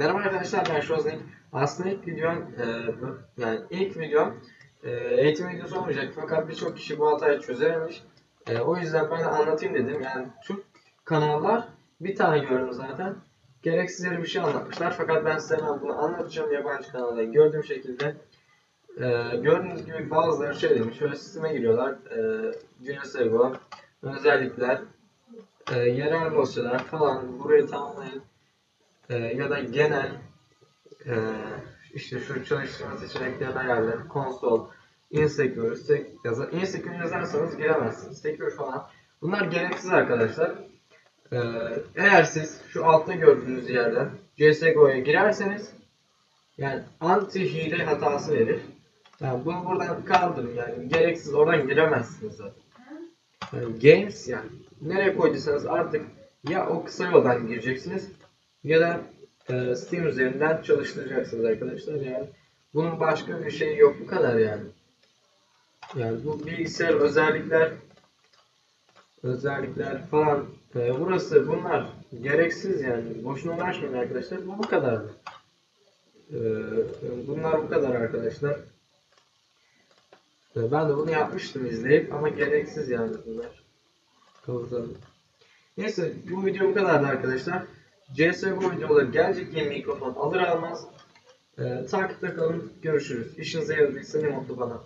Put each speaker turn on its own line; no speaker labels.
Arkadaşlar ben Şoznik. Aslında ilk videom e, yani ilk videom e, eğitim videosu olmayacak fakat birçok kişi bu hatayı çözememiş. E, o yüzden ben de anlatayım dedim. Yani Türk kanallar bir tane gördüm zaten. Gereksiz yere bir şey anlatmışlar fakat ben size hemen bunu anlatacağım yabancı kanalda gördüğüm şekilde. E, gördüğünüz gibi bazıları şey demiş. Şöyle sisteme giriyorlar. E, CSGO, özellikler, e, yerel dosyalar falan burayı tamamlayın. E, ya da genel e, işte şu çalıştırma seçeneklerini ayarlayın. Konsol, insecure, sec yazar. Insecure yazarsanız giremezsiniz. Secure falan. Bunlar gereksiz arkadaşlar. E, eğer siz şu altta gördüğünüz yerden CSGO'ya girerseniz yani anti hile hatası verir. Yani bunu buradan kaldırın yani gereksiz oradan giremezsiniz zaten. Yani games yani nereye koyduysanız artık ya o kısa yoldan gireceksiniz ya da e, Steam üzerinden çalıştıracaksınız arkadaşlar yani. Bunun başka bir şeyi yok bu kadar yani. Yani bu bilgisayar özellikler özellikler falan e, burası bunlar gereksiz yani. Boşuna uğraşmayın arkadaşlar. Bu bu kadardı. E, bunlar bu kadar arkadaşlar. E, ben de bunu yapmıştım izleyip ama gereksiz yani bunlar. Kapatalım. Neyse bu video bu kadardı arkadaşlar. CSGO videoları gelecek yeni mikrofon alır almaz. E, takipte kalın. Görüşürüz. İşinize yaradıysa ne mutlu bana.